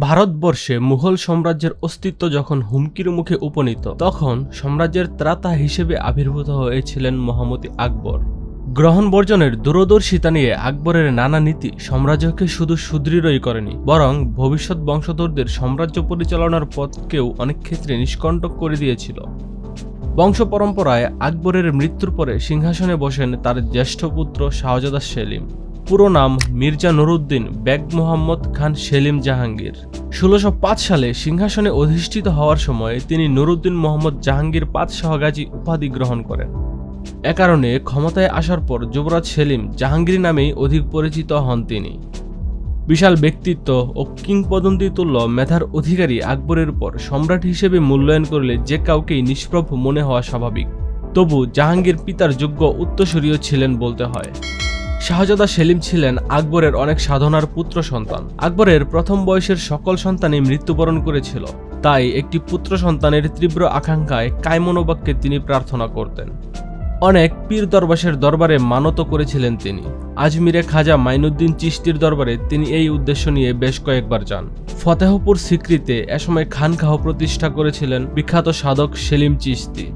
ভারতবর্ষে মুঘল সাম্রাজ্যের অস্তিত্ব যখন হুমকির মুখে উপনীত, তখন সাম্রাজ্যের ত্রাতা হিসেবে আবির্ভূত হয়েছিলেন মহামতি আকবর। গ্রহণ বর্জনের দূরদর্শিতা নিয়ে আকবরের নানা নীতি সাম্রাজ্যকে শুধু সুদৃঢ়ই করেনি, বরং ভবিষ্যৎ বংশধরদের সাম্রাজ্য পরিচালনার পথকেও অনেক ক্ষেত্রে নিষ্কণ্টক করে দিয়েছিল। বংশ পরম্পরায় আকবরের মৃত্যুর পরে সিংহাসনে বসেন তার জ্যেষ্ঠ পুত্র শাহজাদা সেলিম। পুরো নাম মির্জা নুরুদ্দিন বেগ মোহাম্মদ খান সেলিম জাহাঙ্গীর। ষোলোশো সালে সিংহাসনে অধিষ্ঠিত হওয়ার সময় তিনি নুরুদ্দিন মোহাম্মদ জাহাঙ্গীর পাঁচ শাহগাজী উপাধি গ্রহণ করেন। এ কারণে ক্ষমতায় আসার পর যুবরাজ সেলিম জাহাঙ্গীর নামেই অধিক পরিচিত হন তিনি। বিশাল ব্যক্তিত্ব ও কিংবদন্তি তুল্য মেধার অধিকারী আকবরের পর সম্রাট হিসেবে মূল্যায়ন করলে যে কাউকেই নিষ্প্রভ মনে হওয়া স্বাভাবিক। তবু জাহাঙ্গীর পিতার যোগ্য উত্তরসূরীয় ছিলেন বলতে হয়। শাহজাদা সেলিম ছিলেন আকবরের অনেক সাধনার পুত্র সন্তান। আকবরের প্রথম বয়সের সকল সন্তানই মৃত্যুবরণ করেছিল। তাই একটি পুত্র সন্তানের তীব্র আকাঙ্ক্ষায় কায়মনোবাক্যে তিনি প্রার্থনা করতেন। অনেক পীর দরবাসের দরবারে মানত করেছিলেন তিনি। আজমিরে খাজা মাইনুদ্দিন চিস্তির দরবারে তিনি এই উদ্দেশ্য নিয়ে বেশ কয়েকবার যান। ফতেহপুর স্বীকৃতে এসময় খানকাহ প্রতিষ্ঠা করেছিলেন বিখ্যাত সাধক সেলিম চিস্তি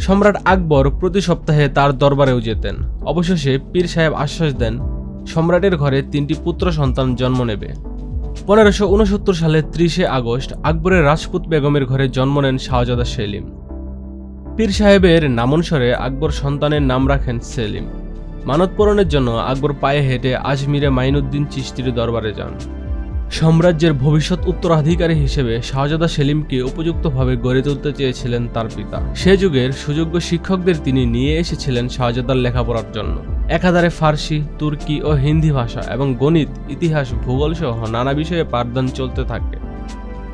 সম্রাট আকবর প্রতি সপ্তাহে তার দরবারেও যেতেন। অবশেষে পীর সাহেব আশ্বাস দেন, সম্রাটের ঘরে তিনটি পুত্র সন্তান জন্ম নেবে। পনেরোশো উনসত্তর সালের ত্রিশে আগস্ট আকবরের রাজপুত বেগমের ঘরে জন্ম নেন শাহজাদা সেলিম। পীর সাহেবের নামানুসারে আকবর সন্তানের নাম রাখেন সেলিম। মানত পূরণের জন্য আকবর পায়ে হেঁটে আজমিরে মাইনুদ্দিন চিস্তির দরবারে যান। সাম্রাজ্যের ভবিষ্যৎ উত্তরাধিকারী হিসেবে শাহজাদা সেলিমকে উপযুক্তভাবে গড়ে তুলতে চেয়েছিলেন তার পিতা। সে যুগের সুযোগ্য শিক্ষকদের তিনি নিয়ে এসেছিলেন শাহজাদার লেখাপড়ার জন্য। একাধারে ফার্সি, তুর্কি ও হিন্দি ভাষা এবং গণিত, ইতিহাস ভূগোল সহ নানা বিষয়ে পাঠদান চলতে থাকে।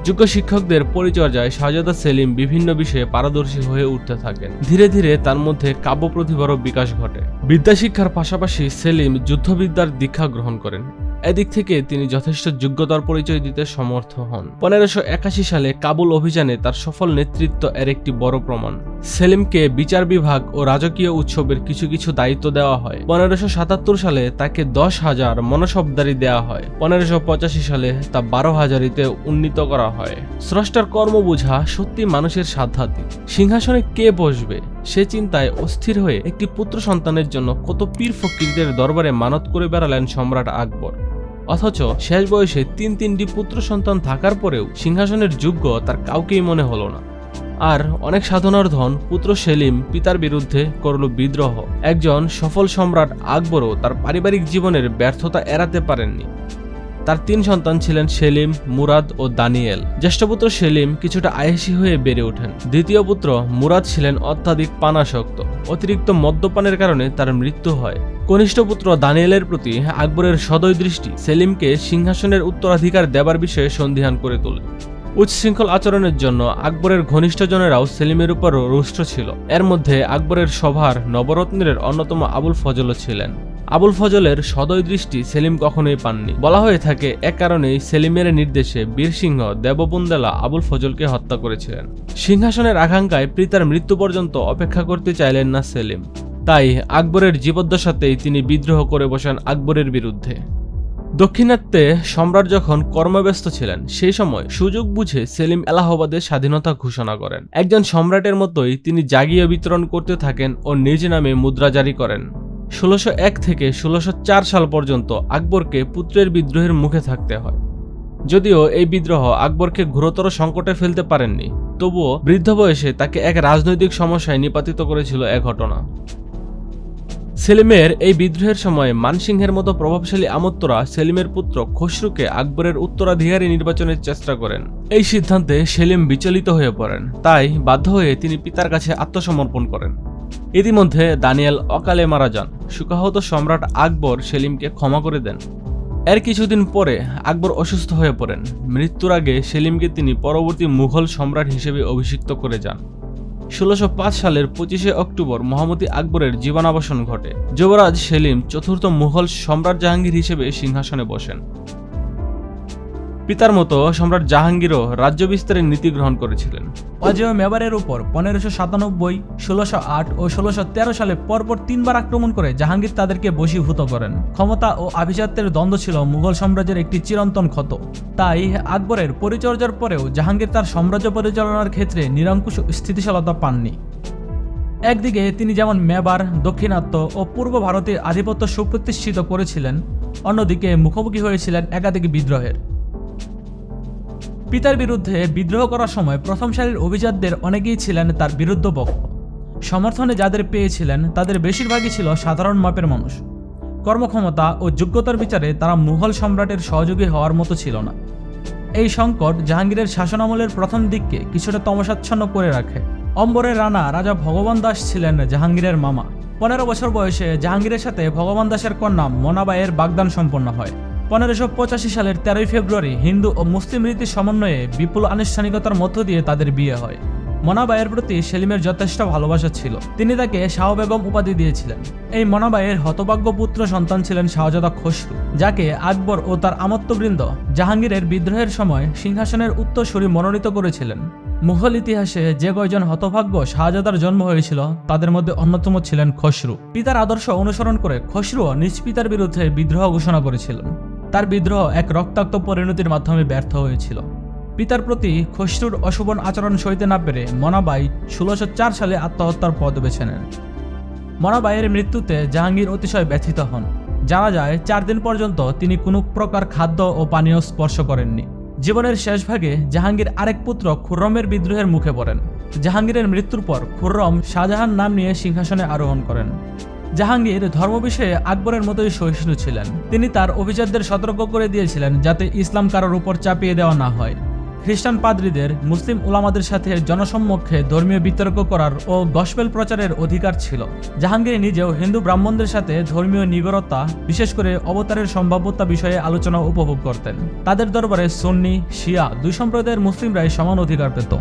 যোগ্য শিক্ষকদের পরিচর্যায় শাহজাদা সেলিম বিভিন্ন বিষয়ে পারদর্শী হয়ে উঠতে থাকেন। ধীরে ধীরে তার মধ্যে কাব্য প্রতিভারও বিকাশ ঘটে। বিদ্যাশিক্ষার পাশাপাশি সেলিম যুদ্ধবিদ্যার দীক্ষা গ্রহণ করেন। এদিক থেকে তিনি যথেষ্ট যোগ্যতার পরিচয় দিতে সমর্থ হন। পনেরোশো একাশি সালে কাবুল অভিযানে তার সফল নেতৃত্ব এর একটি বড় প্রমাণ। সেলিমকে বিচার বিভাগ ও রাজকীয় উৎসবের কিছু কিছু দায়িত্ব দেওয়া হয়। পনেরোশো সাতাত্তর সালে তাকে দশ হাজার মনসবদারি দেওয়া হয়। পনেরোশো পঁচাশি সালে তা বারো হাজারিতে উন্নীত করা হয়। স্রষ্টার কর্ম বোঝা সত্যি মানুষের সাধ্যাত্মিক। সিংহাসনে কে বসবে? সে চিন্তায় অস্থির হয়ে একটি পুত্র সন্তানের জন্য কত পীর ফকিরদের দরবারে মানত করে বেড়ালেন সম্রাট আকবর। অথচ শেষ বয়সে তিন তিনটি পুত্র সন্তান থাকার পরেও সিংহাসনের যোগ্য তার কাউকেই মনে হলো না। আর অনেক সাধনার ধন পুত্র সেলিম পিতার বিরুদ্ধে করল বিদ্রোহ। একজন সফল সম্রাট আকবরও তার পারিবারিক জীবনের ব্যর্থতা এড়াতে পারেননি। তার তিন সন্তান ছিলেন সেলিম, মুরাদ ও দানিয়েল। জ্যেষ্ঠ পুত্র সেলিম কিছুটা আয়েসি হয়ে বেড়ে ওঠেন। দ্বিতীয় পুত্র মুরাদ ছিলেন অত্যাধিক পানাসক্ত। অতিরিক্ত মদ্যপানের কারণে তার মৃত্যু হয়। কনিষ্ঠ পুত্র দানিয়েলের প্রতি আকবরের সদয় দৃষ্টি সেলিমকে সিংহাসনের উত্তরাধিকার দেবার বিষয়ে সন্ধিহান করে তোলে। উচ্ছৃঙ্খল আচরণের জন্য আকবরের ঘনিষ্ঠজনেরাও সেলিমের উপর রুষ্ট ছিল। এর মধ্যে আকবরের সভার নবরত্নের অন্যতম আবুল ফজলও ছিলেন। আবুল ফজলের সদয় দৃষ্টি সেলিম কখনোই পাননি। বলা হয়ে থাকে এক কারণেই সেলিমের নির্দেশে বীরসিংহ দেববন্দেলা আবুল ফজলকে হত্যা করেছিলেন। সিংহাসনের আকাঙ্ক্ষায় পিতার মৃত্যু পর্যন্ত অপেক্ষা করতে চাইলেন না সেলিম। তাই আকবরের জীবদ্দশাতেই তিনি বিদ্রোহ করে বসেন আকবরের বিরুদ্ধে। দক্ষিণাত্যে সম্রাট যখন কর্মব্যস্ত ছিলেন, সেই সময় সুযোগ বুঝে সেলিম এলাহাবাদের স্বাধীনতা ঘোষণা করেন। একজন সম্রাটের মতোই তিনি জাগিয়ে বিতরণ করতে থাকেন ও নিজ নামে মুদ্রা জারি করেন। ষোলোশো এক থেকে ষোলোশো চার সাল পর্যন্ত আকবরকে পুত্রের বিদ্রোহের মুখে থাকতে হয়। যদিও এই বিদ্রোহ আকবরকে ঘোরতর সংকটে ফেলতে পারেননি, তবুও বৃদ্ধ বয়সে তাকে এক রাজনৈতিক সমস্যায় নিপাতিত করেছিল এ ঘটনা। সেলিমের এই বিদ্রোহের সময় মানসিংহের মতো প্রভাবশালী আমত্তরা সেলিমের পুত্র খসরুকে আকবরের উত্তরাধিকারী নির্বাচনের চেষ্টা করেন। এই সিদ্ধান্তে সেলিম বিচলিত হয়ে পড়েন, তাই বাধ্য হয়ে তিনি পিতার কাছে আত্মসমর্পণ করেন। ইতিমধ্যে দানিয়েল অকালে মারা যান। সুকাহত সম্রাট আকবর সেলিমকে ক্ষমা করে দেন। এর কিছুদিন পরে আকবর অসুস্থ হয়ে পড়েন। মৃত্যুর আগে সেলিমকে তিনি পরবর্তী মুঘল সম্রাট হিসেবে অভিষিক্ত করে যান। ষোলোশো সালের পঁচিশে অক্টোবর মহামতি আকবরের জীবনাবসান ঘটে। যুবরাজ সেলিম চতুর্থ মুঘল সম্রাট জাহাঙ্গীর হিসেবে সিংহাসনে বসেন। পিতার মতো সম্রাট জাহাঙ্গীরও রাজ্য বিস্তারের নীতি গ্রহণ করেছিলেন। অজয় মেবারের উপর পনেরোশো সাতানব্বই, ষোলোশো আট ও ষোলোশো তেরো সালে পরপর তিনবার আক্রমণ করে জাহাঙ্গীর তাদেরকে বশীভূত করেন। ক্ষমতা ও আভিজাত্যের দ্বন্দ্ব ছিল মুঘল সাম্রাজ্যের একটি চিরন্তন ক্ষত। তাই আকবরের পরিচর্যার পরেও জাহাঙ্গীর তার সাম্রাজ্য পরিচালনার ক্ষেত্রে নিরঙ্কুশ স্থিতিশীলতা পাননি। একদিকে তিনি যেমন মেবার, দক্ষিণাত্য ও পূর্ব ভারতের আধিপত্য সুপ্রতিষ্ঠিত করেছিলেন, অন্যদিকে মুখোমুখি হয়েছিলেন একাধিক বিদ্রোহের। পিতার বিরুদ্ধে বিদ্রোহ করার সময় প্রথম সারির অভিজাতদের অনেকেই ছিলেন তার বিরুদ্ধ পক্ষ। সমর্থনে যাদের পেয়েছিলেন, তাদের বেশিরভাগই ছিল সাধারণ মাপের মানুষ। কর্মক্ষমতা ও যোগ্যতার বিচারে তারা মুঘল সম্রাটের সহযোগী হওয়ার মতো ছিল না। এই সংকট জাহাঙ্গীরের শাসনামলের প্রথম দিককে কিছুটা তমসাচ্ছন্ন করে রাখে। অম্বরের রানা রাজা ভগবান দাস ছিলেন জাহাঙ্গীরের মামা। পনেরো বছর বয়সে জাহাঙ্গীরের সাথে ভগবান দাসের কন্যা মোনাবাইয়ের বাগদান সম্পন্ন হয়। পনেরোশো পঁচাশি সালের তেরোই ফেব্রুয়ারি হিন্দু ও মুসলিম রীতির সমন্বয়ে বিপুল আনুষ্ঠানিকতার মধ্য দিয়ে তাদের বিয়ে হয়। মনাবাইয়ের প্রতি সেলিমের যথেষ্ট ভালোবাসা ছিল। তিনি তাকে শাহ বেগম উপাধি দিয়েছিলেন। এই মনাবাইয়ের হতভাগ্য পুত্র সন্তান ছিলেন শাহজাদা খসরু, যাকে আকবর ও তার আমত্তবৃন্দ জাহাঙ্গীরের বিদ্রোহের সময় সিংহাসনের উত্তরসূরি মনোনীত করেছিলেন। মুঘল ইতিহাসে যে কয়জন হতভাগ্য শাহজাদার জন্ম হয়েছিল, তাদের মধ্যে অন্যতম ছিলেন খসরু। পিতার আদর্শ অনুসরণ করে খসরুও নিজ পিতার বিরুদ্ধে বিদ্রোহ ঘোষণা করেছিলেন। তার বিদ্রোহ এক রক্তাক্ত পরিণতির মাধ্যমে ব্যর্থ হয়েছিল। পিতার প্রতি খসরুর অশোভন আচরণ সইতে না পেরে মনাবাই ষোলোশো সালে আত্মহত্যার পদ বেছে নেন। মনাবাইয়ের মৃত্যুতে জাহাঙ্গীর অতিশয় ব্যথিত হন। জানা যায়, চার দিন পর্যন্ত তিনি কোনো প্রকার খাদ্য ও পানীয় স্পর্শ করেননি। জীবনের শেষ ভাগে জাহাঙ্গীর আরেক পুত্র খুররমের বিদ্রোহের মুখে পড়েন। জাহাঙ্গীরের মৃত্যুর পর খুররম শাহজাহান নাম নিয়ে সিংহাসনে আরোহণ করেন। জাহাঙ্গীর ধর্ম বিষয়ে আকবরের মতোই সহিষ্ণু ছিলেন। তিনি তার অভিজাতদের সতর্ক করে দিয়েছিলেন যাতে ইসলাম কারোর উপর চাপিয়ে দেওয়া না হয়। খ্রিস্টান পাদ্রীদের, মুসলিম ওলামাদের সাথে জনসম্মুখে ধর্মীয় বিতর্ক করার ও গসপেল প্রচারের অধিকার ছিল। জাহাঙ্গীর নিজেও হিন্দু ব্রাহ্মণদের সাথে ধর্মীয় নিগরতা বিশেষ করে অবতারের সম্ভাব্যতা বিষয়ে আলোচনা উপভোগ করতেন। তাদের দরবারে সুন্নি, শিয়া দুই সম্প্রদায়ের মুসলিমরাই সমান অধিকার পেত।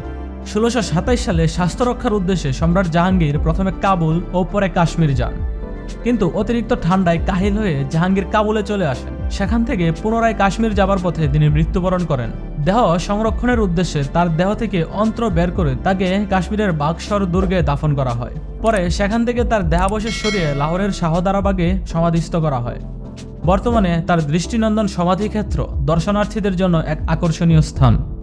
ষোলোশো সালে স্বাস্থ্য রক্ষার উদ্দেশ্যে সম্রাট জাহাঙ্গীর প্রথমে কাবুল ও পরে কাশ্মীর যান। কিন্তু অতিরিক্ত ঠান্ডায় কাহিল হয়ে জাহাঙ্গীর কাবুলে চলে আসেন। সেখান থেকে পুনরায় কাশ্মীর যাবার পথে তিনি মৃত্যুবরণ করেন। দেহ সংরক্ষণের উদ্দেশ্যে তার দেহ থেকে অন্ত্র বের করে তাকে কাশ্মীরের বাক্সর দুর্গে দাফন করা হয়। পরে সেখান থেকে তার দেহাবশেষ সরিয়ে লাহোরের শাহদারাবাগে সমাধিস্থ করা হয়। বর্তমানে তার দৃষ্টিনন্দন সমাধিক্ষেত্র দর্শনার্থীদের জন্য এক আকর্ষণীয় স্থান।